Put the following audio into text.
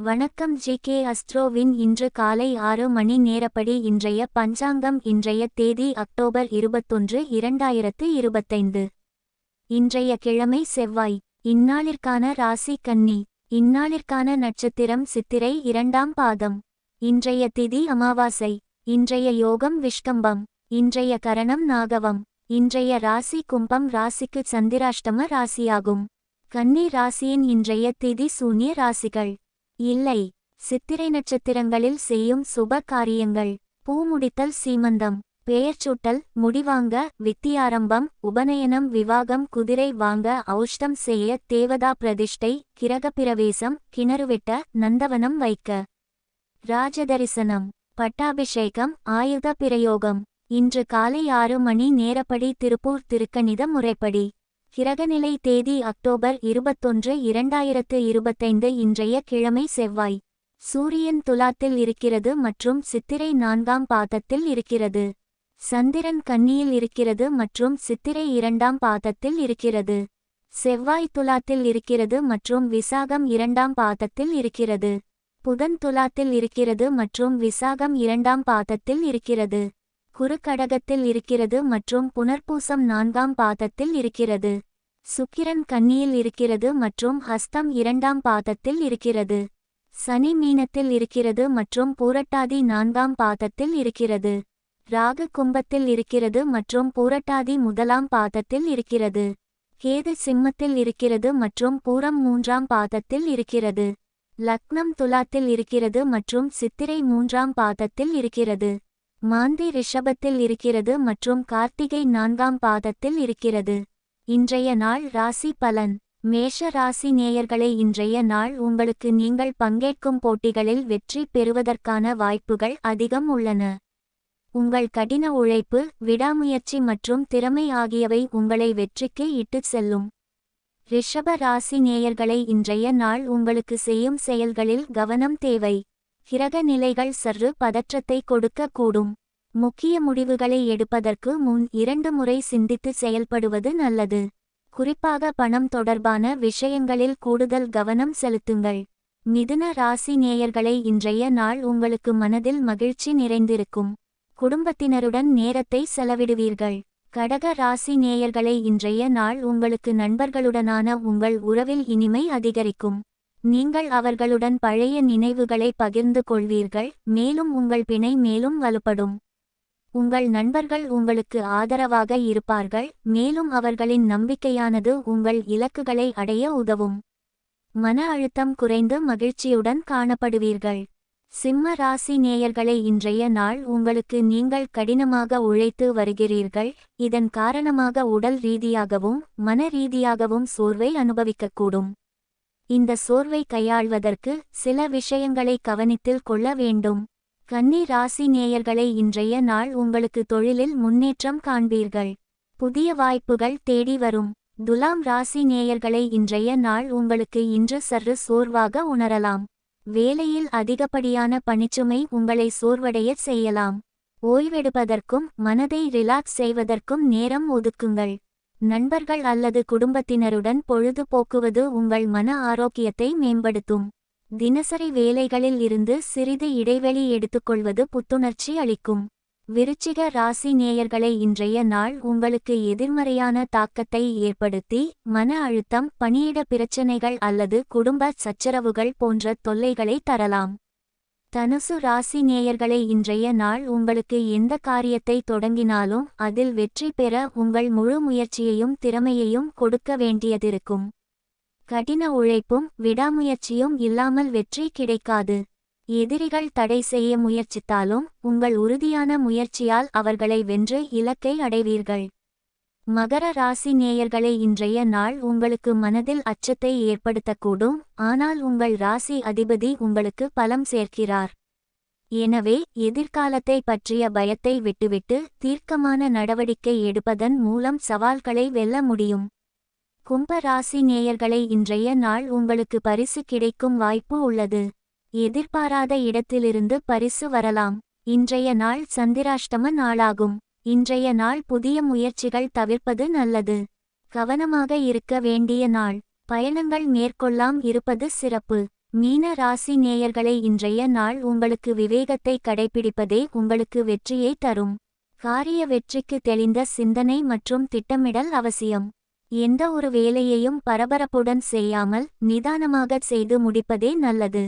வணக்கம் G K அஸ்ட்ரோவின் இன்று காலை ஆறு மணி நேரப்படி இன்றைய பஞ்சாங்கம் இன்றைய தேதி அக்டோபர் இருபத்தொன்று இரண்டாயிரத்து இருபத்தைந்து. இன்றைய கிழமை செவ்வாய். இந்நாளிற்கான ராசி கன்னி. இந்நாளிற்கான நட்சத்திரம் சித்திரை இரண்டாம் பாதம். இன்றைய திதி அமாவாசை. இன்றைய யோகம் விஷ்கம்பம். இன்றைய கரணம் நாகவம். இன்றைய ராசி கும்பம் ராசிக்கு சந்திராஷ்டம ராசியாகும். கன்னி ராசியின் இன்றைய திதி சூன்ய ராசிகள். இல்லை சித்திரை நட்சத்திரங்களில் செய்யும் சுப காரியங்கள். பூ முடித்தல் சீமந்தம் பெயர்ச்சூட்டல் முடிவாங்க வித்தியாரம்பம் உபநயனம் விவாகம் குதிரை வாங்க ஔஷ்டம் செய்ய தேவதா பிரதிஷ்டை கிரகப்பிரவேசம் கிணறுவிட்ட நந்தவனம் வைக்க. ராஜதரிசனம் பட்டாபிஷேகம் ஆயுத பிரயோகம். இன்று காலை ஆறு மணி நேரப்படி திருப்பூர் திருக்கணித முறைப்படி. கிரகநிலை தேதி அக்டோபர் இருபத்தொன்று இரண்டாயிரத்து இருபத்தைந்து இன்றைய கிழமை செவ்வாய். சூரியன் துலாத்தில் இருக்கிறது மற்றும் சித்திரை நான்காம் பாதத்தில் இருக்கிறது. சந்திரன் கன்னியில் இருக்கிறது மற்றும் சித்திரை இரண்டாம் பாதத்தில் இருக்கிறது. செவ்வாய் துலாத்தில் இருக்கிறது மற்றும் விசாகம் இரண்டாம் பாதத்தில் இருக்கிறது. புதன் துலாத்தில் இருக்கிறது மற்றும் விசாகம் இரண்டாம் பாதத்தில் இருக்கிறது. குறுக்கடகத்தில் இருக்கிறது மற்றும் புனர்பூசம் நான்காம் பாதத்தில் இருக்கிறது. சுக்கிரன் கன்னியில் இருக்கிறது மற்றும் ஹஸ்தம் இரண்டாம் பாதத்தில் இருக்கிறது. சனி மீனத்தில் இருக்கிறது மற்றும் பூரட்டாதி நான்காம் பாதத்தில் இருக்கிறது. ராகு கும்பத்தில் இருக்கிறது மற்றும் பூரட்டாதி முதலாம் பாதத்தில் இருக்கிறது. கேது சிம்மத்தில் இருக்கிறது மற்றும் பூரம் மூன்றாம் பாதத்தில் இருக்கிறது. லக்னம் துலாத்தில் இருக்கிறது மற்றும் சித்திரை மூன்றாம் பாதத்தில் இருக்கிறது. மாந்தி ரிஷபத்தில் இருக்கிறது மற்றும் கார்த்திகை நான்காம் பாதத்தில் இருக்கிறது. இன்றைய நாள் ராசி பலன். மேஷ ராசி நேயர்களே இன்றைய நாள் உங்களுக்கு நீங்கள் பங்கேற்கும் போட்டிகளில் வெற்றி பெறுவதற்கான வாய்ப்புகள் அதிகம் உள்ளன. உங்கள் கடின உழைப்பு விடாமுயற்சி மற்றும் திறமை ஆகியவை உங்களை வெற்றிக்கு இட்டுச் செல்லும். ரிஷப ராசி நேயர்களை இன்றைய நாள் உங்களுக்கு செய்யும் செயல்களில் கவனம் தேவை. கிரக நிலைகள் சற்று பதற்றத்தை கொடுக்கக்கூடும். முக்கிய முடிவுகளை எடுப்பதற்கு முன் இரண்டு முறை சிந்தித்து செயல்படுவது நல்லது. குறிப்பாக பணம் தொடர்பான விஷயங்களில் கூடுதல் கவனம் செலுத்துங்கள். மிதுன ராசி நேயர்களை இன்றைய நாள் உங்களுக்கு மனதில் மகிழ்ச்சி நிறைந்திருக்கும். குடும்பத்தினருடன் நேரத்தை செலவிடுவீர்கள். கடக ராசி நேயர்களை இன்றைய நாள் உங்களுக்கு நண்பர்களுடனான உங்கள் உறவில் இனிமை அதிகரிக்கும். நீங்கள் அவர்களுடன் பழைய நினைவுகளை பகிர்ந்து கொள்வீர்கள் மேலும் உங்கள் பிணை மேலும் வலுப்படும். உங்கள் நண்பர்கள் உங்களுக்கு ஆதரவாக இருப்பார்கள் மேலும் அவர்களின் நம்பிக்கையானது உங்கள் இலக்குகளை அடைய உதவும். மன அழுத்தம் குறைந்து மகிழ்ச்சியுடன் காணப்படுவீர்கள். சிம்ம ராசி நேயர்களை இன்றைய நாள் உங்களுக்கு நீங்கள் கடினமாக உழைத்து வருகிறீர்கள். இதன் காரணமாக உடல் ரீதியாகவும் மன ரீதியாகவும் சோர்வை அனுபவிக்கக்கூடும். இந்த சோர்வை கையாள்வதற்கு சில விஷயங்களை கவனித்தில் கொள்ள வேண்டும். கன்னி ராசி நேயர்களை இன்றைய நாள் உங்களுக்கு தொழிலில் முன்னேற்றம் காண்பீர்கள். புதிய வாய்ப்புகள் தேடி வரும். துலாம் ராசி நேயர்களை இன்றைய நாள் உங்களுக்கு இன்று சற்று சோர்வாக உணரலாம். வேலையில் அதிகப்படியான பணிச்சுமை உங்களை சோர்வடையச் செய்யலாம். ஓய்வெடுப்பதற்கும் மனதை ரிலாக்ஸ் செய்வதற்கும் நேரம் ஒதுக்குங்கள். நண்பர்கள் அல்லது குடும்பத்தினருடன் பொழுதுபோக்குவது உங்கள் மன ஆரோக்கியத்தை மேம்படுத்தும். தினசரி வேலைகளில் இருந்து சிறிது இடைவெளி எடுத்துக்கொள்வது புத்துணர்ச்சி அளிக்கும். விருச்சிக ராசி நேயர்களை இன்றைய நாள் உங்களுக்கு எதிர்மறையான தாக்கத்தை ஏற்படுத்தி மன அழுத்தம் பணியிட பிரச்சினைகள் அல்லது குடும்ப சச்சரவுகள் போன்ற தொல்லைகளை தரலாம். தனுசு ராசி நேயர்களை இன்றைய நாள் உங்களுக்கு எந்த காரியத்தை தொடங்கினாலும் அதில் வெற்றி பெற உங்கள் முழு முயற்சியையும் திறமையையும் கொடுக்க வேண்டியதிருக்கும். கடின உழைப்பும் விடாமுயற்சியும் இல்லாமல் வெற்றி கிடைக்காது. எதிரிகள் தடை செய்ய முயற்சித்தாலும் உங்கள் உறுதியான முயற்சியால் அவர்களை வென்று இலக்கை அடைவீர்கள். மகர ராசி நேயர்களை இன்றைய நாள் உங்களுக்கு மனதில் அச்சத்தை ஏற்படுத்தக்கூடும். ஆனால் உங்கள் ராசி அதிபதி உங்களுக்கு பலம் சேர்க்கிறார். எனவே எதிர்காலத்தை பற்றிய பயத்தை விட்டுவிட்டு தீர்க்கமான நடவடிக்கை எடுப்பதன் மூலம் சவால்களை வெல்ல முடியும். கும்ப ராசி நேயர்களை இன்றைய நாள் உங்களுக்கு பரிசு கிடைக்கும் வாய்ப்பு உள்ளது. எதிர்பாராத இடத்திலிருந்து பரிசு வரலாம். இன்றைய நாள் சந்திராஷ்டம நாளாகும். இன்றைய நாள் புதிய முயற்சிகள் தவிர்ப்பது நல்லது. கவனமாக இருக்க வேண்டிய நாள். பயணங்கள் மேற்கொள்ளாம் இருப்பது சிறப்பு. மீன ராசி நேயர்களை இன்றைய நாள் உங்களுக்கு விவேகத்தை கடைபிடிப்பதே உங்களுக்கு வெற்றியை தரும். காரிய வெற்றிக்கு தெளிந்த சிந்தனை மற்றும் திட்டமிடல் அவசியம். எந்த ஒரு வேலையையும் பரபரப்புடன் செய்யாமல் நிதானமாகச் செய்து முடிப்பதே நல்லது.